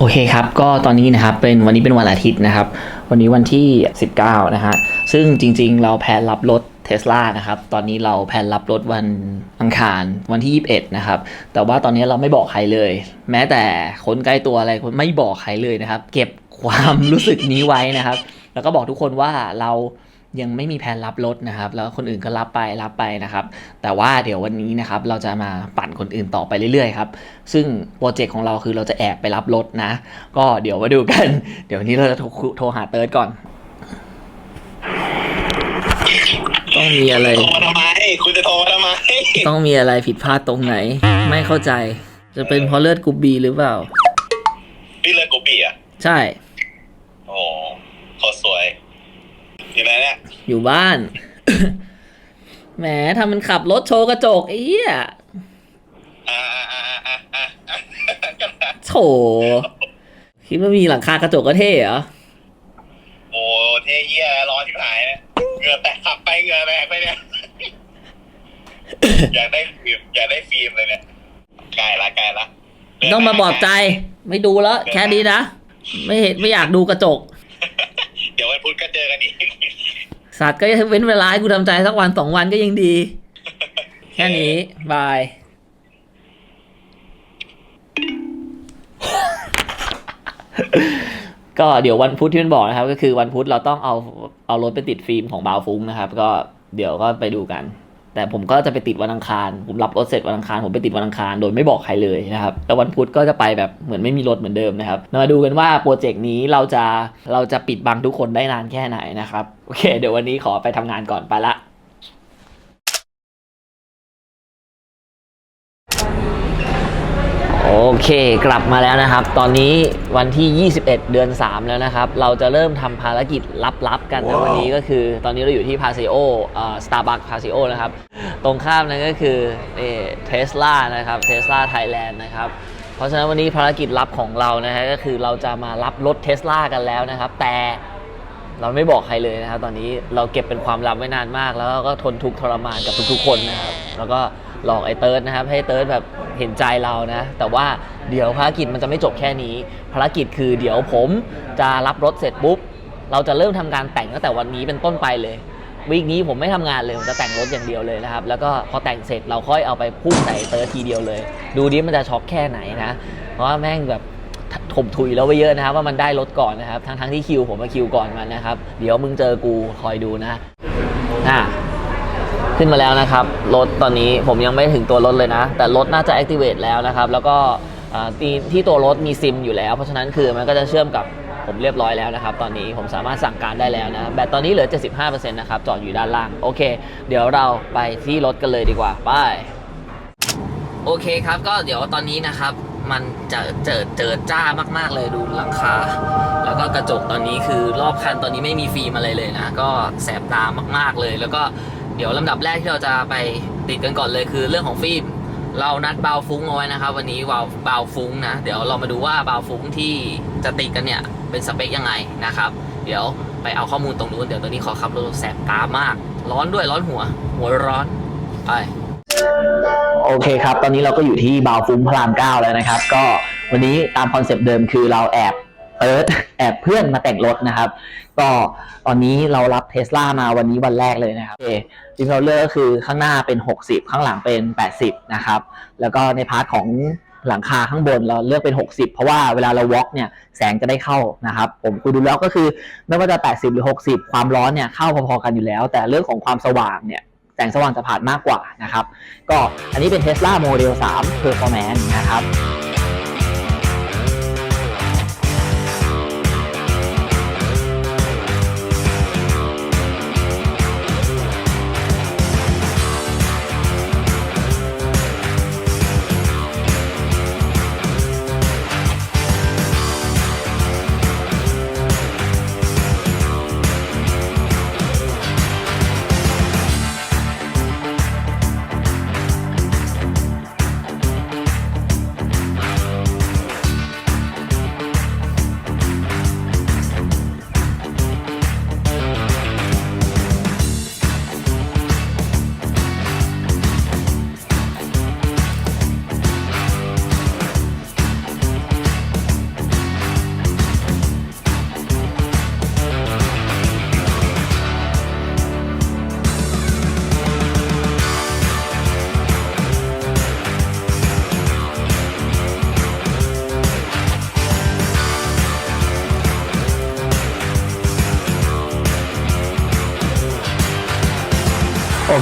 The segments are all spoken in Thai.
โอเคครับ ก็ตอนนี้นะครับ เป็นวันนี้เป็นวันอาทิตย์นะครับ วันนี้วันที่ 19 นะฮะ ซึ่งจริง ๆ เราแพลนรับรถเทสลานะครับ ตอนนี้เราแพลนรับรถวันอังคารวันที่ 21 นะครับ แต่ว่าตอนนี้เราไม่บอกใครเลย แม้แต่คนใกล้ตัวอะไรคนไม่บอกใครเลยนะครับ เก็บความรู้สึกนี้ไว้นะครับ แล้วก็บอกทุกคนว่าเรา ยังไม่มีแผนรับรถนะครับ แล้วคนอื่นก็รับไปรับไปนะครับ แต่ว่าเดี๋ยววันนี้นะครับเราจะมาปั่นคนอื่นต่อไปเรื่อยๆครับ ซึ่งโปรเจกต์ของเราคือเราจะแอบไปรับรถนะ ก็เดี๋ยวมาดูกัน เดี๋ยววันนี้เราจะโทรโทรหาเติร์ดก่อนต้องมีอะไรโทรมาทำไมคุณจะโทรมาทำไมต้องมีอะไรผิดพลาดตรงไหน ไม่เข้าใจ จะเป็นเพราะเลือดกรุ๊ปบีหรือเปล่าพี่เลิกกูปี้อะ ใช่ โอ้โหโคตรสวย อยู่ไหนเนี่ยอยู่บ้าน แหมทำมันขับรถโชว์กระจกไอ้เหี้ยอ่าอ่าอ่าอ่าอ่าอ่ากันนะโถคิดว่ามีหลังคากระจกก็เท่เหรอ โอ้เท่เยี่ยร้อนที่หายเนี่ยเหงื่อแตกขับไปเหงื่อแตกไปเนี่ย อยากได้ฟิล์มอยากได้ฟิล์มเลยเนี่ยใกล้ละใกล้ละต้องมาบอกใจ ไม่ดูแล้ว แค่นี้นะ ไม่เห็นไม่อยากดูกระจก เดี๋ยววันพุธก็เจอกันอีกสัตว์ก็เว้นเวลาให้กูทำใจสักวันสองวันก็ยังดี แค่นี้ บาย ก็เดี๋ยววันพุธที่มันบอกนะครับ ก็คือวันพุธเราต้องเอาเอารถไปติดฟิล์มของบาวฟุ้งนะครับ ก็เดี๋ยวก็ไปดูกัน แต่ผมก็จะไปติดวันอังคาร ผมรับรถเสร็จวันอังคาร ผมไปติดวันอังคาร โดยไม่บอกใครเลยนะครับ แล้ววันพุธก็จะไปแบบเหมือนไม่มีรถเหมือนเดิมนะครับ มาดูกันว่าโปรเจกต์นี้เราจะเราจะปิดบังทุกคนได้นานแค่ไหนนะครับ โอเค เดี๋ยววันนี้ขอไปทำงานก่อนไปละ เคกลับมาแล้วนะครับ ตอนนี้วันที่ 21 เดือน 3 แล้วนะครับ เราจะเริ่มทำภารกิจลับๆกันนะวันนี้ก็คือ ตอนนี้เราอยู่ที่พาซิโอเอ่อสตาร์บัคพาซิโอนะครับ ตรงข้ามนั่นก็คือเทสลานะครับเทสลาไทยแลนด์นะครับ เพราะฉะนั้นวันนี้ภารกิจลับของเรานะฮะก็คือเราจะมารับรถเทสลากันแล้วนะครับ แต่เราไม่บอกใครเลยนะครับ ตอนนี้เราเก็บเป็นความลับไว้นานมาก แล้วก็ทนทุกข์ทรมานกับทุกๆ คนนะครับ แล้วก็ หลอกไอ้เติร์ดนะครับ ให้เติร์ดแบบเห็นใจเรานะ แต่ว่าเดี๋ยวภารกิจมันจะไม่จบแค่นี้ ภารกิจคือเดี๋ยวผมจะรับรถเสร็จปุ๊บ เราจะเริ่มทำการแต่งตั้งแต่วันนี้เป็นต้นไปเลยวีคนี้ผมไม่ทำงานเลย ผมจะแต่งรถอย่างเดียวเลยนะครับ แล้วก็พอแต่งเสร็จเราค่อยเอาไปพุ่งใส่เติร์ดทีเดียวเลย ดูดิมันจะช็อกแค่ไหนนะ เพราะว่าแม่งแบบถมถุยแล้วไปเยอะนะครับ ว่ามันได้รถก่อนนะครับ ทั้งทั้งที่คิวผมมาคิวก่อนมันนะครับ เดี๋ยวมึงเจอกูคอยดูนะอะ ขึ้นมาแล้วนะครับ รถตอนนี้ผมยังไม่ถึงตัวรถเลยนะ แต่รถน่าจะ activate แล้วนะครับ แล้วก็ที่ที่ตัวรถมีซิมอยู่แล้ว เพราะฉะนั้นคือมันก็จะเชื่อมกับผมเรียบร้อยแล้วนะครับ ตอนนี้ผมสามารถสั่งการได้แล้วนะ แบตตอนนี้เหลือ 75%นะครับ จอดอยู่ด้านล่าง โอเค เดี๋ยวเราไปที่รถกันเลยดีกว่า ไป โอเคครับ ก็เดี๋ยวตอนนี้นะครับ มันจะเจิดเจิดจ้ามากๆเลยดูหลังคา แล้วก็กระจกตอนนี้คือรอบคันตอนนี้ไม่มีฟิล์มอะไรเลยนะ ก็แสบตามาก ๆเลย แล้วก็ เดี๋ยวลำดับแรกที่เราจะไปติดกันก่อนเลยคือเรื่องของฟิล์มเรานัดบาวฟุ้งเอาไว้นะครับ วันนี้วาวบาวฟุ้งนะ เดี๋ยวเรามาดูว่าบาวฟุ้งที่จะติดกันเนี่ยเป็นสเปคยังไงนะครับ เดี๋ยวไปเอาข้อมูลตรงนู้นเดี๋ยวตอนนี้ขอขับรถแสบตามาก ร้อนด้วยร้อนหัว หัวร้อนไปโอเคครับ ตอนนี้เราก็อยู่ที่บาวฟุ้งพระรามเก้าแล้วนะครับ ก็วันนี้ตามคอนเซปต์เดิมคือเราแอบ เอิร์ธแอบเพื่อนมาแต่งรถนะครับ ก็ตอนนี้เรารับเทสลามาวันนี้วันแรกเลยนะครับโอเคดิฟเฟอร์ก็คือข้างหน้าเป็น 60 ข้างหลังเป็น 80 นะครับ แล้วก็ในพาร์ทของหลังคาข้างบนเราเลือกเป็น 60 เพราะว่าเวลาเราวอล์กเนี่ยแสงจะได้เข้านะครับผมคุยดูแล้วก็คือไม่ว่าจะ 80 หรือ 60 ความร้อนเนี่ยเข้าพอๆกันอยู่แล้ว แต่เรื่องของความสว่างเนี่ยแสงสว่างจะผ่านมากกว่านะครับ ก็อันนี้เป็น Tesla Model 3 Performance นะครับ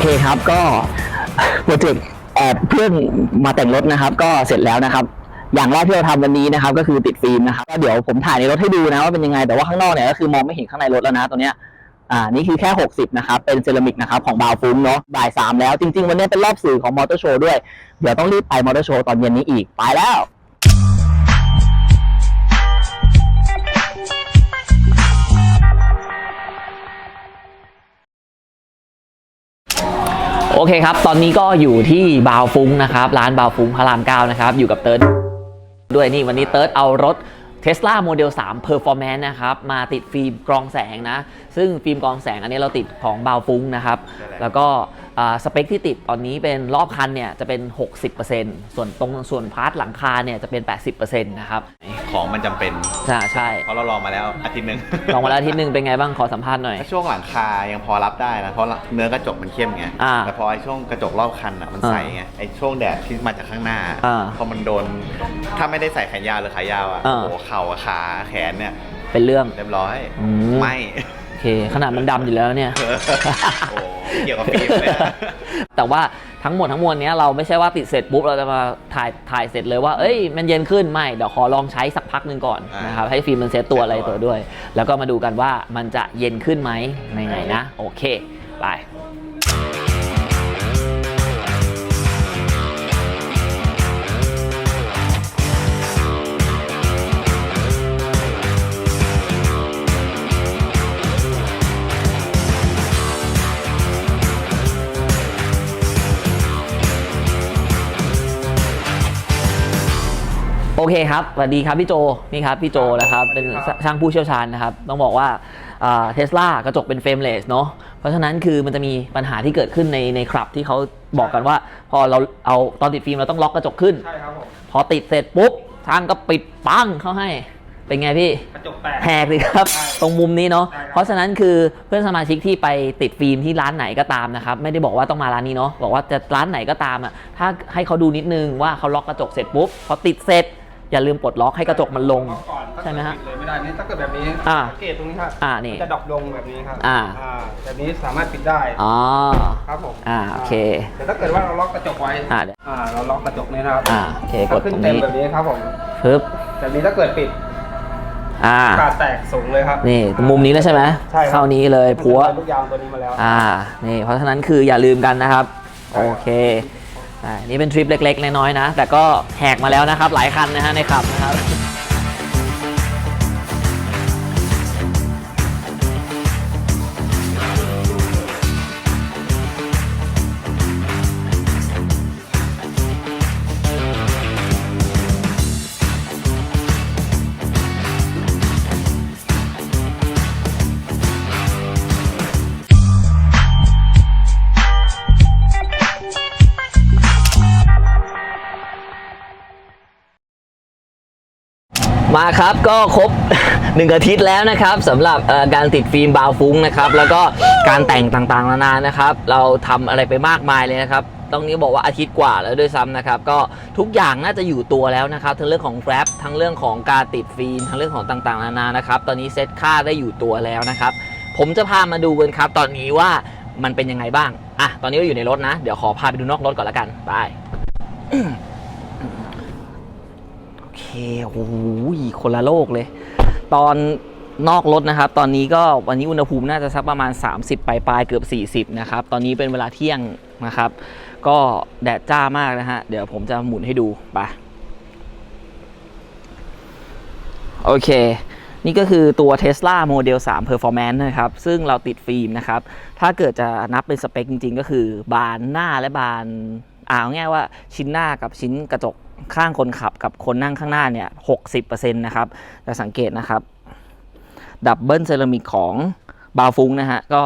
เคครับก็โปรเจกต์แอบเพื่อนมาแต่งรถนะครับ ก็เสร็จแล้วนะครับ อย่างแรกที่เราทำวันนี้นะครับ ก็คือติดฟิล์มนะครับก็เดี๋ยวผมถ่ายในรถให้ดูนะว่าเป็นยังไงแต่ว่าข้างนอกเนี่ยก็คือมองไม่เห็นข้างในรถแล้วนะตัวเนี้ยอ่านี่คือแค่ 60 นะครับ เป็นเซรามิกนะครับ ของบาวฟุ้งเนาะบ่ายสามแล้ว จริง ๆ วันนี้เป็นรอบสื่อของมอเตอร์โชว์ด้วย เดี๋ยวต้องรีบไปมอเตอร์โชว์ตอนเย็นนี้อีก ไปแล้ว โอเคครับ ตอนนี้ก็อยู่ที่บาวฟุ้งนะครับ ร้านบาวฟุ้งพระรามเก้านะครับ อยู่กับเติร์ดด้วยนี่วันนี้เติร์ดเอารถ Tesla Model 3 Performance นะครับ มาติดฟิล์มกรองแสงนะ ซึ่งฟิล์มกรองแสงอันนี้เราติดของบาวฟุ้งนะครับ แล้วก็ สเปคที่ติดตอนนี้เป็นรอบคันเนี่ยจะเป็น 60%ส่วนตรงส่วนพาร์ทหลังคาเนี่ยจะเป็น 80%นะครับของมันจำเป็นใช่ใช่เพราะเราลองมาแล้วอาทิตย์หนึ่ง ลองมาแล้วอาทิตย์หนึ่งเป็นไงบ้างขอสัมภาษณ์หน่อยถ้าช่วงหลังคายังพอรับได้นะเพราะเนื้อกระจกมันเข้มไงอ่าแต่พอไอ้ช่วงกระจกรอบคันอะมันอ่าใสไงไอ้ช่วงแดดที่มาจากข้างหน้าอ่าพอมันโดน ถ้าไม่ได้ใส่แขนยาวหรือขายาวอะอ่า โอ้โหเข่ากับขาแขนเนี่ยเป็นเรื่อง เรียบร้อยอืม ไม่ โอเคขนาดมันดำอยู่แล้วเนี่ย โอ้ เกี่ยวกับฟิล์มเลยอะแต่ว่าทั้งหมดทั้งมวลเนี้ยเราไม่ใช่ว่าติดเสร็จปุ๊บ เราจะมาถ่ายถ่ายเสร็จเลยว่า เอ้ย มันเย็นขึ้นไม่ เดี๋ยวขอลองใช้สักพักหนึ่งก่อนอ่านนะครับ ให้ฟิล์มมันเซตตัวอะไรตัวด้วย แล้วก็มาดูกันว่ามันจะเย็นขึ้นไหมในไงนะ โอเค ไป เคครับสวัสดีครับพี่โจนี่ครับพี่โจนะครับเป็นช่างผู้เชี่ยวชาญนะครับ ต้องบอกว่าเทสลากระจกเป็นเฟรมเลสเนาะเพราะฉะนั้นคือมันจะมีปัญหาที่เกิดขึ้นในในคลับ ที่เขาบอกกันว่า พอเราเอาตอนติดฟิล์มเราต้องล็อกกระจกขึ้นใช่ครับผมพอติดเสร็จปุ๊บช่างก็ปิดปั้งเข้าให้เป็นไงพี่กระจกแตกแหกเลยครับใช่ตรงมุมนี้เนาะใช่ครับเพราะฉะนั้นคือเพื่อนสมาชิกที่ไปติดฟิล์มที่ร้านไหนก็ตามนะครับไม่ได้บอกว่าต้องมาร้านนี้เนาะบอกว่าจะร้านไหนก็ตามอะถ้าให้เขาดูนิดนึงว่าเขาล็อกกระจกเสร็จปุ๊บพอติดเสร็จ อย่าลืมปลดล็อกให้กระจกมันลงล็อกก่อนถ้าใช่ไหมฮะเกิดปิดเลยไม่ได้นี่ถ้าเกิดแบบนี้อ่าสังเกตตรงนี้ครับอ่านี่มัจะดรอปลงแบบนี้ครับอ่า แบบนี้สามารถปิดได้อ๋อ ครับผมอ่าโอเค แต่ถ้าเกิดว่าเราล็อกกระจกไว้อ่าเดี๋ยวอ่าเราล็อกกระจกนี้นะครับอ่าโอเคกถ้าดขึ้นตรงเต็มนี้แบบนี้ครับผมปึ๊บแบบนี้ถ้าเกิดปิดอ่าอากาศแตกสูงเลยครับ นี่มุมนี้แล้วใช่ไหมใช่ครับ เข้านี้เลยพัวมันจะเป็นลูกยางตัวนี้มาแล้ว อ่า นี่ เพราะฉะนั้นคืออย่าลืมกันนะครับ โอเค อ่านี่เป็นทริปเล็กๆ น้อยๆนะ แต่ก็แหกมาแล้วนะครับ หลายคันนะฮะในขับนะครับ มาครับก็ครบหนึ่งอาทิตย์แล้วนะครับสำหรับการติดฟิล์มบาวฟุ้งนะครับ แล้วก็การแต่งต่างๆนานานะครับ เราทำอะไรไปมากมายเลยนะครับต้องนี้บอกว่าอาทิตย์กว่าแล้วด้วยซ้ำนะครับ ก็ทุกอย่างน่าจะอยู่ตัวแล้วนะครับ ทั้งเรื่องของ Grab ทั้งเรื่องของการติดฟิล์มทั้งเรื่องของต่างๆนานานะครับ ตอนนี้เซตค่าได้อยู่ตัวแล้วนะครับ ผมจะพามาดูกันครับ ตอนนี้ว่ามันเป็นยังไงบ้างอะตอนนี้เราอยู่ในรถนะ เดี๋ยวขอพาไปดูนอกรถก่อนละกันไป โอเคโอ้โหคนละโลกเลย ตอนนอกรถนะครับ ตอนนี้ก็วันนี้อุณหภูมิน่าจะสักประมาณ 30 ปลายปลายๆเกือบ 40 นะครับ ตอนนี้เป็นเวลาเที่ยงนะครับ ก็แดดจ้ามากนะฮะ เดี๋ยวผมจะหมุนให้ดูไปโอเค นี่ก็คือตัว Tesla Model 3 Performance นะครับ ซึ่งเราติดฟิล์มนะครับ ถ้าเกิดจะนับเป็นสเปคจริง ๆ ก็คือบานหน้าและบานอ่าเอาง่ายว่าชิ้นหน้ากับชิ้นกระจก ข้างคนขับกับคนนั่งข้างหน้าเนี่ย60%นต์นะครับจะสังเกตนะครับ ดับเบิลเซรามิกของบาฟุงนะฮะก็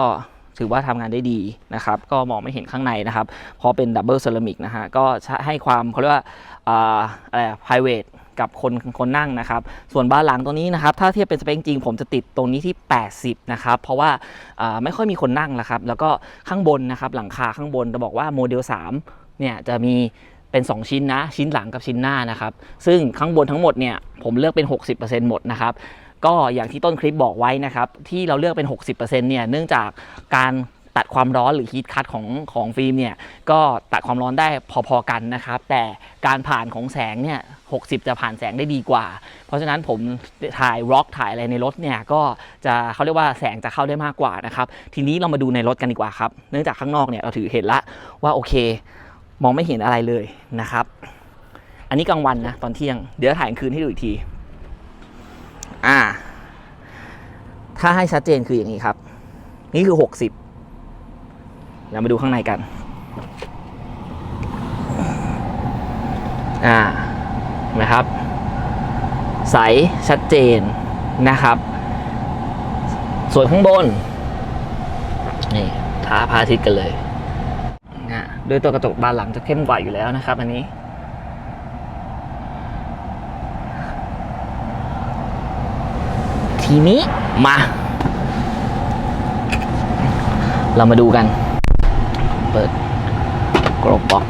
ถือว่าทำงานได้ดีนะครับ ก็มองไม่เห็นข้างในนะครับ เพราะเป็นดับเบิลเซรามิกนะฮะ ก็ให้ความเขาเรียกว่าอ่าอะไร private กับคนคนนั่งนะครับ ส่วนบ้านหลังตรงนี้นะครับ ถ้าเทียบเป็นสเปคจริง ผมจะติดตรงนี้ที่ 80 นะครับ เพราะว่าอ่าไม่ค่อยมีคนนั่งนะครับ แล้วก็ข้างบนนะครับ หลังคาข้างบนจะบอกว่าโมเดล 3 เนี่ยจะมี เป็น 2 ชิ้นนะ ชิ้นหลังกับชิ้นหน้านะครับ ซึ่งข้างบนทั้งหมดเนี่ยผมเลือกเป็น 60%หมดนะครับก็อย่างที่ต้นคลิปบอกไว้นะครับ ที่เราเลือกเป็น 60%เนี่ยเนื่องจากการตตัดความร้อนหรือฮีทคัตของของฟิล์มเนี่ยก็ตัดความร้อนได้พอๆกันนะครับ แต่การผ่านของแสงเนี่ย60 จะผ่านแสงได้ดีกว่า เพราะฉะนั้นผมถ่ายร็อกถ่ายอะไรในรถเนี่ยก็จะเขาเรียกว่าแสงจะเข้าได้มากกว่านะครับ ทีนี้เรามาดูในรถกันดีกว่าครับ เนื่องจากข้างนอกเนี่ยเราถือเห็นละว่าโอเค มองไม่เห็นอะไรเลยนะครับ อันนี้กลางวันนะตอนเที่ยง เดี๋ยวถ่ายกลางคืนให้ดูอีกที อ่า ถ้าให้ชัดเจนคืออย่างนี้ครับ นี่คือ 60เรามาดูข้างในกัน อ่านะครับ ใสชัดเจนนะครับ ส่วนข้างบน นี่ท้าพาทิตกันเลย นะโดยตัวกระจกบานหลังจะเข้มกว่าอยู่แล้วนะครับ อันนี้ ทีนี้มา เรามาดูกัน เปิดกรอบบอก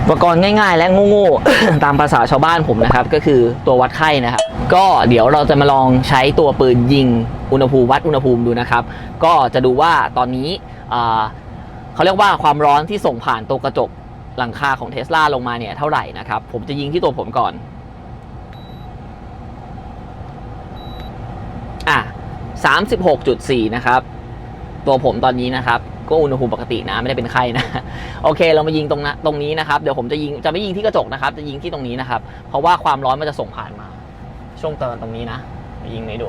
อุปกรณ์ง่ายๆ และโง่ๆตามภาษาชาวบ้านผมนะครับ ก็คือตัววัดไข้นะครับ ก็เดี๋ยวเราจะมาลองใช้ตัวปืนยิงอุณหภูมิวัดอุณหภูมิดูนะครับ ก็จะดูว่าตอนนี้ เขาเรียกว่าความร้อนที่ส่งผ่านตัวกระจกหลังคาของเทสลาลงมาเนี่ยเท่าไหร่นะครับ ผมจะยิงที่ตัวผมก่อนอะ36.4 นะครับ ตัวผมตอนนี้นะครับ ก็อุณหภูมิปกตินะไม่ได้เป็นไข้นะ โอเค เรามายิงตรงนะตรงนี้นะครับ เดี๋ยวผมจะยิงจะไม่ยิงที่กระจกนะครับ จะยิงที่ตรงนี้นะครับ เพราะว่าความร้อนมันจะส่งผ่านมา ช่วงเติมตรงนี้นะยิงให้ดู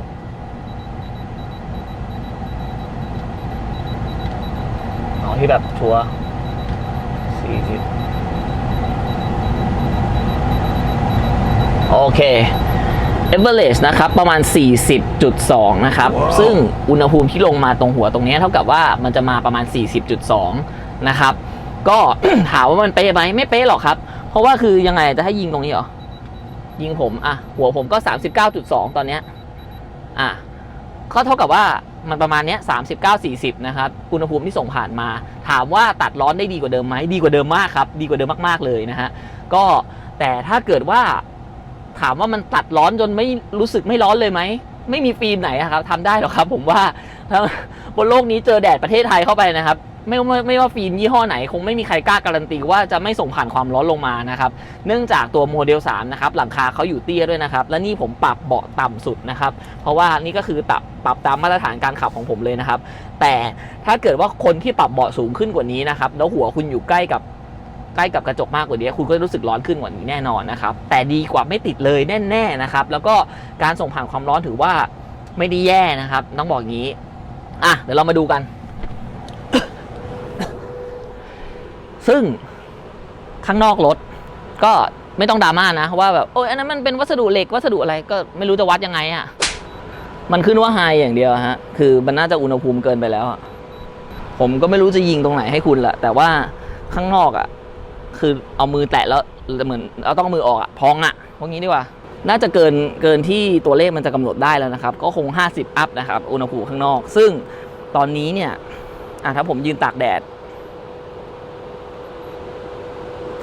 ที่แบบชัวร์สี่สิบโอเคเอเวอเรสนะครับ ประมาณ 40.2 นะครับ ซึ่งอุณหภูมิที่ลงมาตรงหัวตรงเนี้ยเท่ากับว่ามันจะมาประมาณ 40.2 นะครับ ก็ถามว่ามันเป๊ะไหมไม่เป๊ะหรอกครับ เพราะว่าคือยังไงจะให้ยิงตรงนี้เหรอ ยิงผม อะ หัวผมก็ 39.2 ตอนเนี้ยอะก็เท่ากับว่า มันประมาณเนี้ย39 40นะครับอุณหภูมิที่ส่งผ่านมา ถามว่าตัดร้อนได้ดีกว่าเดิมไหมดีกว่าเดิมมากครับ ดีกว่าเดิมมากๆเลยนะฮะก็แต่ถ้าเกิดว่าถามว่ามันตัดร้อนจนไม่รู้สึกไม่ร้อนเลยไหมไม่มีฟิล์มไหนครับทำได้หรอกครับ ผมว่าบนโลกนี้เจอแดดประเทศไทยเข้าไปนะครับ ไม่ไม่ไม่ว่าฟิล์มยี่ห้อไหน คงไม่มีใครกล้าการันตีว่าจะไม่ส่งผ่านความร้อนลงมานะครับ เนื่องจากตัวโมเดล3นะครับหลังคาเขาอยู่เตี้ยด้วยนะครับ และนี่ผมปรับเบาะต่ำสุดนะครับ เพราะว่านี่ก็คือปรับปรับตามมาตรฐานการขับของผมเลยนะครับ แต่ถ้าเกิดว่าคนที่ปรับเบาะสูงขึ้นกว่านี้นะครับแล้วหัวคุณอยู่ใกล้กับใกล้กับกระจกมากกว่านี้คุณก็รู้สึกร้อนขึ้นกว่านี้แน่นอนนะครับแต่ดีกว่าไม่ติดเลยแน่ๆนะครับ แล้วก็การส่งผ่านความร้อนถือว่าไม่ได้แย่นะครับต้องบอกอย่างนี้อะเดี๋ยวเรามาดูกัน ซึ่งข้างนอกรถก็ไม่ต้องดราม่านะว่าแบบโอ้ยอันนั้นมันเป็นวัสดุเหล็กวัสดุอะไรก็ไม่รู้จะวัดยังไงอะ่ะมันขึ้นว่าไฮอย่างเดียวฮะ คือมันน่าจะอุณหภูมิเกินไปแล้วผมก็ไม่รู้จะยิงตรงไหนให้คุณละแต่ว่าข้างนอกอะ คือเอามือแตะแล้วเหมือนเอาต้องมือออกอะพองอะพวกนี้ดีกว่า น่าจะเกินเกินที่ตัวเลขมันจะกำหนดได้แล้วนะครับ ก็คง 50 อัพนะครับ อุณหภูมิข้างนอก ซึ่งตอนนี้เนี่ยอะถ้าผมยืนตากแดด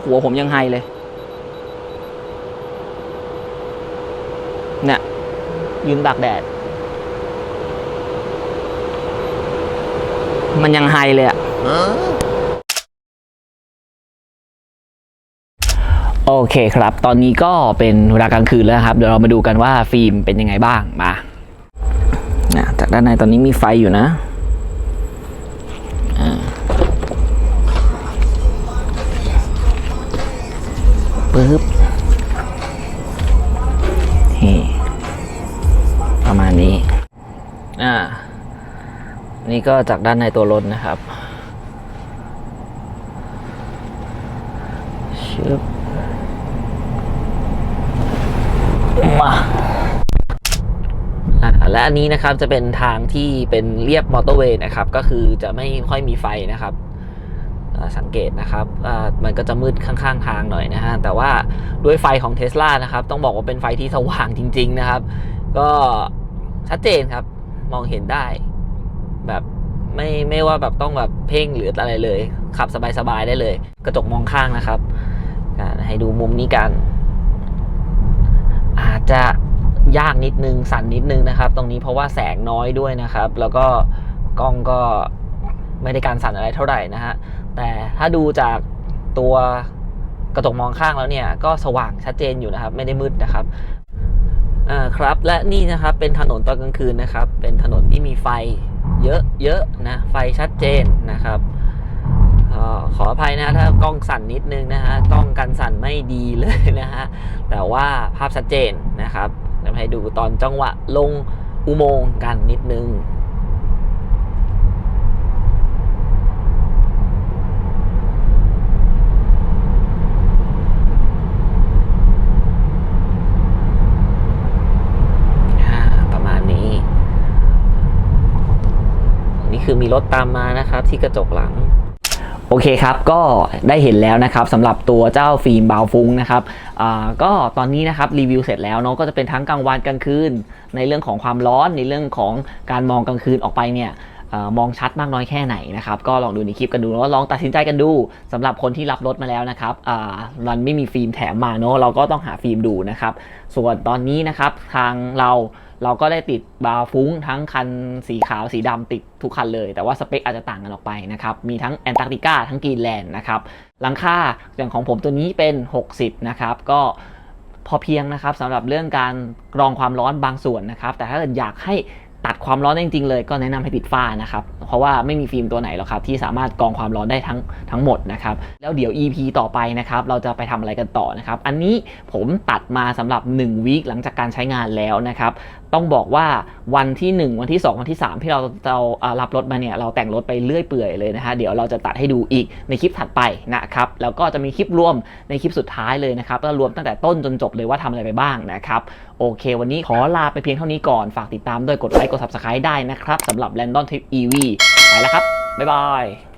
หัวผมยังไฮเลย เนี่ย ยืนตากแดด มันยังไฮเลยอะโอเคครับ ตอนนี้ก็เป็นเวลากลางคืนแล้วครับ เดี๋ยวเรามาดูกันว่าฟิล์มเป็นยังไงบ้าง มานะจากด้านในตอนนี้มีไฟอยู่นะ นี่ก็จากด้านในตัวรถนะครับชึบมาอ่าและอันนี้นะครับจะเป็นทางที่เป็นเรียบมอเตอร์เวย์นะครับ ก็คือจะไม่ค่อยมีไฟนะครับสังเกตนะครับมันก็จะมืดข้างๆทางหน่อยนะฮะ แต่ว่าด้วยไฟของเท s l a นะครับ ต้องบอกว่าเป็นไฟที่สว่างจริง ๆ นะครับ ก็ชัดเจนครับ มองเห็นได้ ไม่ไม่ว่าแบบต้องแบบเพ่งหรืออะไรเลย ขับสบายๆได้เลย กระจกมองข้างนะครับ ให้ดูมุมนี้กัน อาจจะยากนิดนึงสั่นนิดนึงนะครับ ตรงนี้เพราะว่าแสงน้อยด้วยนะครับ แล้วก็กล้องก็ไม่ได้การสั่นอะไรเท่าไหร่นะฮะแต่ถ้าดูจากตัวกระจกมองข้างแล้วเนี่ย ก็สว่างชัดเจนอยู่นะครับ ไม่ได้มืดนะครับอ่าครับและนี่นะครับเป็นถนนตอนกลางคืนนะครับ เป็นถนนที่มีไฟ เยอะเยอะนะไฟชัดเจนนะครับอ่าขออภัยนะถ้ากล้องสั่นนิดนึงนะฮะกล้องกันสั่นไม่ดีเลยนะฮะแต่ว่าภาพชัดเจนนะครับจะให้ดูตอนจังหวะลงอุโมงค์กันนิดนึง อ่าประมาณนี้ นี่ คือมีรถตามมานะครับที่กระจกหลังโอเคครับ ก็ได้เห็นแล้วนะครับสำหรับตัวเจ้าฟิล์มบาวฟุ้งนะครับอ่าก็ตอนนี้นะครับรีวิวเสร็จแล้วเนาะก็จะเป็นทั้งกลางวันกลางคืน ในเรื่องของความร้อนในเรื่องของการมองกลางคืนออกไปเนี่ยอมองชัดมากน้อยแค่ไหนนะครับ ก็ลองดูในคลิปกันดูแล้วลองตัดสินใจกันดูสำหรับคนที่รับรถมาแล้วนะครับอ่ามันไม่มีฟิล์มแถมมาเนาะเราก็ต้องหาฟิล์มดูนะครับ ส่วนตอนนี้นะครับทางเรา เราก็ได้ติดบาวฟุ้งทั้งคันสีขาวสีดำติดทุกคันเลย แต่ว่าสเปคอาจจะต่างกันออกไปนะครับ มีทั้งแอนตาร์กติกาทั้งกรีนแลนด์นะครับหลังคาอย่างของผมตัวนี้เป็น 60 นะครับ ก็พอเพียงนะครับสำหรับเรื่องการกรองความร้อนบางส่วนนะครับ แต่ถ้าเกิดอยากให้ตัดความร้อนจริงๆเลยก็แนะนำให้ติดฝ้านะครับ เพราะว่าไม่มีฟิล์มตัวไหนหรอกครับที่สามารถกรองความร้อนได้ทั้งทั้งหมดนะครับ แล้วเดี๋ยว EP ต่อไปนะครับเราจะไปทำอะไรกันต่อนะครับ อันนี้ผมตัดมาสำหรับ1วีคหลังจากการใช้งานแล้วนะครับ ต้องบอกว่าวันที่ 1 วันที่ 2 วันที่ 3 ที่เราเราอ่ารับรถมาเนี่ยเราแต่งรถไปเรื่อยเปื่อยเลยนะฮะเดี๋ยวเราจะตัดให้ดูอีกในคลิปถัดไปนะครับแล้วก็จะมีคลิปรวมในคลิปสุดท้ายเลยนะครับแล้วรวมตั้งแต่ต้นจนจบเลยว่าทำอะไรไปบ้างนะครับโอเค วันนี้ขอลาไปเพียงเท่านี้ก่อนฝากติดตามด้วยกดไลค์กด subscribe ได้นะครับสำหรับ Random Trip EV ไปแล้วครับบ๊ายบาย